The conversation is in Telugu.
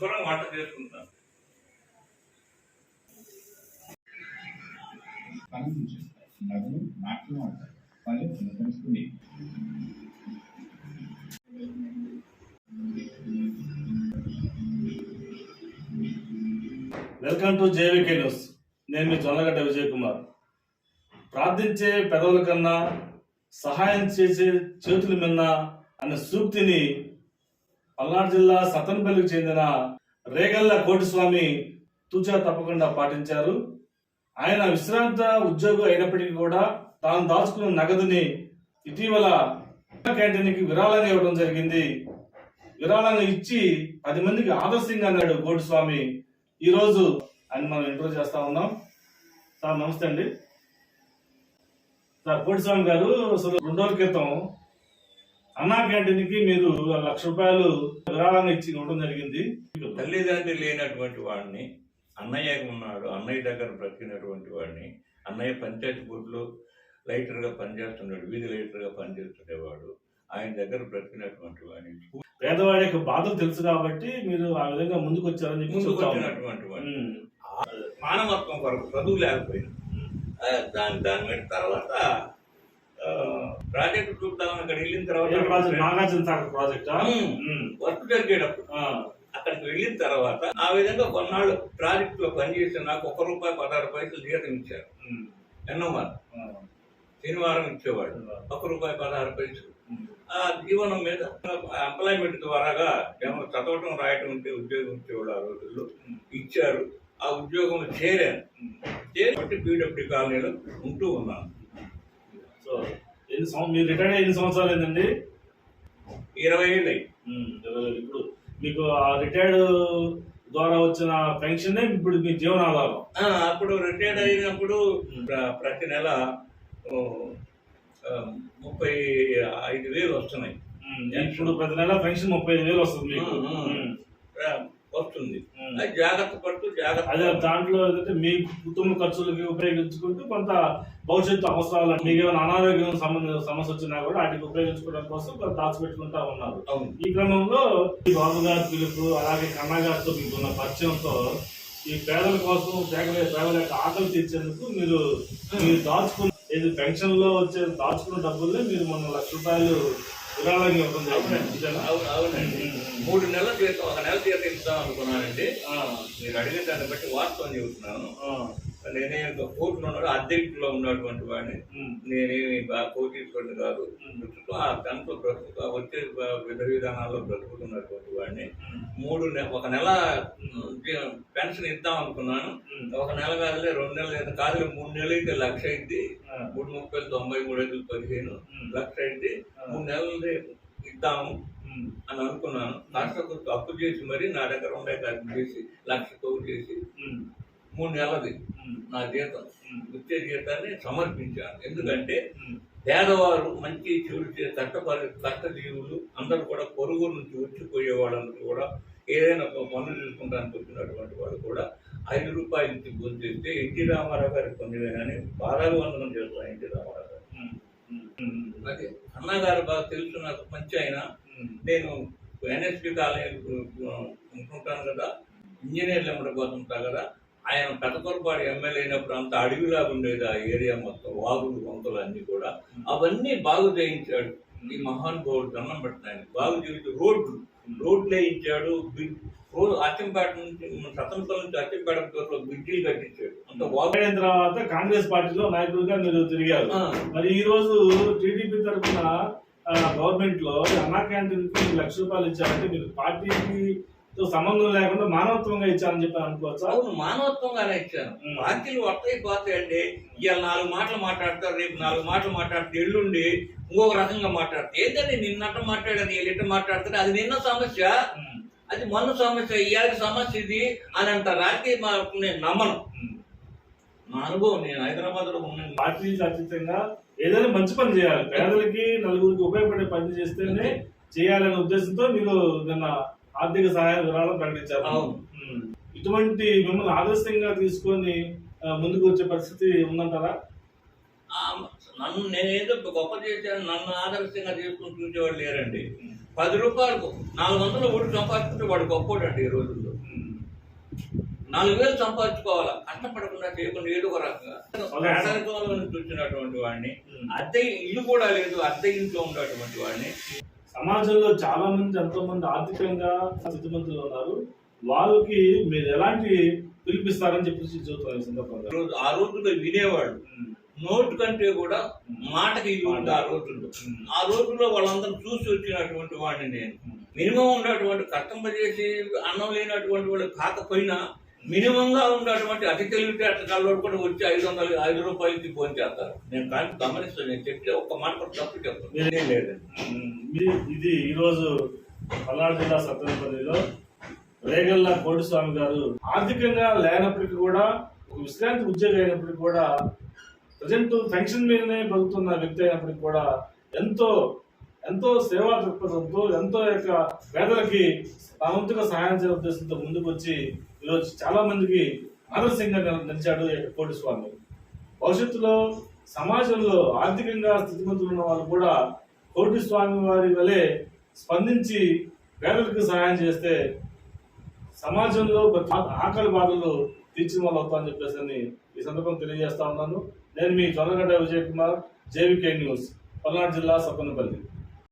శుభ్రంగా వంట చేసుకుంటాను నాట్యం ఆడతారు వాళ్ళు వెల్కమ్ టు జేవికే న్యూస్ నేను మీ జొన్నగడ్డ విజయ్ కుమార్. ప్రార్థించే పెదవుల కన్నా సహాయం చేసే చేతుల మిన్న అనే సూక్తిని పల్నాడు జిల్లా సతన్పల్లికి చెందిన రేగల్ల కోటిస్వామి తూచా తప్పకుండా పాటించారు. ఆయన విశ్రాంత ఉద్యోగి అయినప్పటికీ కూడా తాను దాచుకున్న నగదుని ఇటీవల క్యాంటీన్కి విరాళంగా ఇవ్వడం జరిగింది. విరాళంగా ఇచ్చి పది మందికి ఆదర్శంగా అన్నాడు కోటిస్వామి. ఈరోజు ఆయన మనం ఇంటర్వ్యూ చేస్తా ఉన్నాం. సార్ నమస్తే అండి. సార్ కోటిస్వామి గారు అసలు రెండు రోజుల క్రితం అన్నా క్యాంటీన్కి మీరు లక్ష రూపాయలు విరాళంగా ఇచ్చి ఇవ్వడం జరిగింది తల్లిదండ్రులు లేనటువంటి వాడిని అన్నయ్య ఉన్నాడు అన్నయ్య దగ్గర బ్రతికినటువంటి వాడిని అన్నయ్య పంచాయతీ బోర్డులో లైటర్గా పనిచేస్తున్నాడు వీధి లైటర్గా పనిచేస్తుండేవాడు ఆయన దగ్గర బ్రతికినటువంటి వాడిని పేదవాడి యొక్క బాధలు తెలుసు కాబట్టి మీరు ఆ విధంగా ముందుకు వచ్చారని చెప్పి ముందుకు చెప్తా ఉన్నాం. వచ్చినటువంటి వాడిని. మానవత్వం కొరకు చదువు లేకపోయినా దాని దాని మీద తర్వాత ప్రాజెక్టు చూద్దామని అక్కడ వెళ్ళిన తర్వాత నాగార్జున సాగర్ ప్రాజెక్టా. వర్క్ జరిగేటప్పుడు. అక్కడికి వెళ్ళిన తర్వాత ఆ విధంగా కొన్నాళ్ళు ప్రాజెక్ట్లో పనిచేసి నాకు ఒక రూపాయి పదహారు పైసలు జీతం ఇచ్చారు. ఎన్నో మరి. శనివారం ఇచ్చేవాడు ఒక రూపాయి పదహారు పైసలు. ఆ జీవనం మీద ఎంప్లాయ్మెంట్ ద్వారాగా ఏమో చదవటం రాయటం ఉంటే ఉద్యోగం ఇచ్చేవాడు ఆ రోజుల్లో ఇచ్చారు ఆ ఉద్యోగం చేరాను. చేరి పీడబ్ల్యూ కాలనీలో ఉంటూ ఉన్నాను సో ఎన్ని సంవ- మీరు రిటైర్ ఎన్ని సంవత్సరాలు ఏంటండి ఇరవై ఏళ్ళు ఇరవై. ఇప్పుడు మీకు ఆ రిటైర్డ్ ద్వారా వచ్చిన పెన్షన్ ఇప్పుడు మీ జీవనాధారం. అప్పుడు రిటైర్డ్ అయినప్పుడు ప్ర- ప్రతి నెల ముప్పై ఐదు వేలు వస్తున్నాయి. ఇప్పుడు ప్రతి నెల పెన్షన్ ముప్పై ఐదు వేలు వస్తుంది మీకు. వస్తుంది. అది జాగ్రత్త పడుతూ అదే జాగ్రత్త దాంట్లో ఏంటంటే మీ కుటుంబ ఖర్చులకి ఉపయోగించుకుంటూ కొంత భవిష్యత్తు అవసరాలు మీకు ఏమైనా అనారోగ్యం సంబంధ సమస్య వచ్చినా కూడా వాటికి ఉపయోగించుకోవడం కోసం కొంత దాచిపెట్టుకుంటా ఉన్నారు. ఈ క్రమంలో ఈ బాబు గారి పిలుపు అలాగే కన్నా గారితో మీకున్న పరిచయంతో ఈ పేదల కోసం పేదల పేదల యొక్క ఆకలి తీర్చేందుకు మీరు మీరు దాచుకున్న ఏది పెన్షన్లో వచ్చే దాచుకున్న డబ్బుల్ని మీరు మొన్న లక్ష రూపాయలు విరాళంగా ఇవ్వడం అవునండి. మూడు నెలల జీతం ఒక నెల జీతం ఇద్దాం అనుకున్నానండి మీరు అడిగిన దాన్ని బట్టి వాస్తవం చెబుతున్నాను. నేనే ఒక కోర్టులో ఉన్నాడు అద్దెంట్లో ఉన్నటువంటి వాడిని. నేనేమి కోటీశ్వరుని కాదు ప్రస్తుతం ఆ దాంట్లో బ్రతుకు వచ్చే విధ విధానాల్లో బ్రతుకుతున్నటువంటి వాడిని. మూడు ఒక నెల పెన్షన్ ఇద్దాం అనుకున్నాను. ఒక నెల కాదులే రెండు నెలలు అయితే కాదులే మూడు నెలలు అయితే లక్ష అయింది. మూడు ముప్పై తొంభై మూడు ఐదు పదిహేను లక్ష అయింది. ఆ. మూడు నెలలు ఇద్దాము. అని అనుకున్నాను. కాస్త అప్పు చేసి మరి నా దగ్గర ఉండే ఖర్చు చేసి లక్ష తోడు చేసి మూడు నెలది నా జీతం వచ్చే జీతాన్ని సమర్పించాను. ఎందుకంటే పేదవారు మంచి చెడు చే- కష్టపరి కష్టజీవులు అందరూ కూడా పొరుగు నుంచి వచ్చిపోయే వాళ్ళందరూ కూడా ఏదైనా పనులు చూసుకుంటానికి వచ్చినటువంటి వాళ్ళు కూడా ఐదు రూపాయలు ఇచ్చి భోజనం ఎన్టీ రామారావు గారి పొందిన కానీ పాదాలు వందనం చేస్తాను ఎన్టీ రామారావు గారు. అదే అన్నగారు బాగా తెలుసు నాకు మంచి ఆయన. ఉమ్, నేను ఎన్ఎస్పి కాలేజ్ ఉంటుంటాను కదా. ఇంజనీర్లు ఎమ్మట పోతుంటా కదా. ఆయన పెదకొరపాడు ఎమ్మెల్యే అయినప్పుడు అంత అడవిలాగా ఉండేది ఆ ఏరియా మొత్తం వాగులు వంకలు అన్ని కూడా. అవన్నీ బాగు చేయించాడు. ఈ మహానుభావుడు దండం పెట్టిన ఆయన బాగు చేయించి రోడ్లు. రోడ్లు వేయించాడు రోడ్ అచ్చంపేట నుంచి సతంపల్లి నుంచి అచ్చంపేట బ్రిడ్జిలు కట్టించాడు. అంత వాగు అయిన తర్వాత కాంగ్రెస్ పార్టీలో నాయకుడిగా మీరు తిరిగారు. మరి ఈ రోజు టీడీపీ తరఫున గవర్నమెంట్లో అన్నా క్యాంటీన్కి లక్ష రూపాయలు ఇచ్చారంటే మీరు పార్టీకి తో సంబంధం లేకుండా మానవత్వంగా ఇచ్చారని చెప్పి అనుకోవచ్చా? అవును మానవత్వంగానే ఇచ్చాను. పార్టీలు వస్తాయి పోతాయండి. ఇవాళ నాలుగు మాటలు మాట్లాడతారు రేపు నాలుగు మాటలు మాట్లాడితే ఎల్లుండి ఇంకొక రకంగా మాట్లాడతారు. ఏదండి నిన్నట్ట మాట్లాడాను వీళ్ళు ఇట్ట మాట్లాడితే అది నిన్న సమస్య. అది మొన్న సమస్య ఇవాళ సమస్య ఇది అని అంటారు రాజకీయ మార్పు నేను నమ్మను. నా అనుభవం నేను హైదరాబాద్లో ఉన్నాను పార్టీకి అతీతంగా ఏదైనా మంచి పని చేయాలి. పేదలకి నలుగురికి ఉపయోగపడే పని చేస్తేనే చేయాలనే ఉద్దేశంతో మీరు నిన్న ఆర్థిక సహాయ వివరాలు ప్రకటించారు. ఇటువంటి మిమ్మల్ని ఆదర్శంగా తీసుకొని ముందుకు వచ్చే పరిస్థితి ఉందంటారా? నన్ను నేనేదో గొప్ప చేశాను నన్ను ఆదర్శంగా చేసుకుని చూసేవాళ్ళు లేరండి. పది రూపాయలకు నాలుగు వందలు ఊడి సంపాదించుకుంటే వాడు గొప్పోడండి ఈ రోజుల్లో. నాలుగు వేలు సంపాదించుకోవాలా? కష్టపడకుండా చేయకుండా ఏదో ఒక రకంగా. పేదరికంలో నుంచి వచ్చినటువంటి వాడిని అద్దె ఇల్లు కూడా లేదు అద్దె ఇంట్లో ఉన్నటువంటి వాడిని. సమాజంలో చాలా మంది ఎంతో మంది ఆర్థికంగా స్థితిమంతులు ఉన్నారు. వాళ్ళకి మీరు ఎలాంటి పిలిపిస్తారని చెప్పేసి ఈ సందర్భంగా. రోజు ఆ రోజుల్లో వినేవాడు నోటు కంటే కూడా మాటకి ఇల్లు ఉంది ఆ రోజుల్లో. ఆ రోజుల్లో వాళ్ళందరూ చూసి వచ్చినటువంటి వాడిని నేను. మినిమం ఉన్నటువంటి కష్టం చేసి అన్నం లేనటువంటి వాళ్ళు కాకపోయినా మినిమంగా ఉన్నటువంటి అతి తెలివితేటలు కూడా వచ్చి ఐదు వందలు ఐదు రూపాయలకి ఫోన్ చేస్తారు. నేను కానీ గమనిస్తాను నేను చెప్తే ఒక్క మాట కూడా తప్పు చెప్పను. లేదండి ఇది- ఇది ఈరోజు పల్నాడు జిల్లా సత్తెనపల్లిలో రేగల్ల కోటిస్వామి గారు ఆర్థికంగా లేనప్పటికీ కూడా ఒక విశ్రాంతి ఉద్యోగి అయినప్పటికీ కూడా ప్రజెంట్ పెన్షన్ మీదనే బతుకుతున్న వ్యక్తి అయినప్పటికీ కూడా ఎంతో ఎంతో సేవా దృక్పథంతో ఎంతో యొక్క పేదలకి తన వంతుగా సహాయం చేయ ఉద్దేశంతో ముందుకు వచ్చి ఈరోజు చాలా మందికి ఆదర్శంగా నిలిచాడు కోటి స్వామి. భవిష్యత్తులో సమాజంలో ఆర్థికంగా స్థితిమంతులు ఉన్న వాళ్ళు కూడా కోటి స్వామి వారి వలె స్పందించి పేదలకు సహాయం చేస్తే సమాజంలో ప్రతి ఆకలి బాధలు తీర్చిన వాళ్ళు అవుతామని చెప్పేసి అని ఈ సందర్భం తెలియజేస్తా ఉన్నాను. నేను మీ చొల్లగడ్డ విజయ్ కుమార్ జేవికే న్యూస్ పల్నాడు జిల్లా సత్తనపల్లి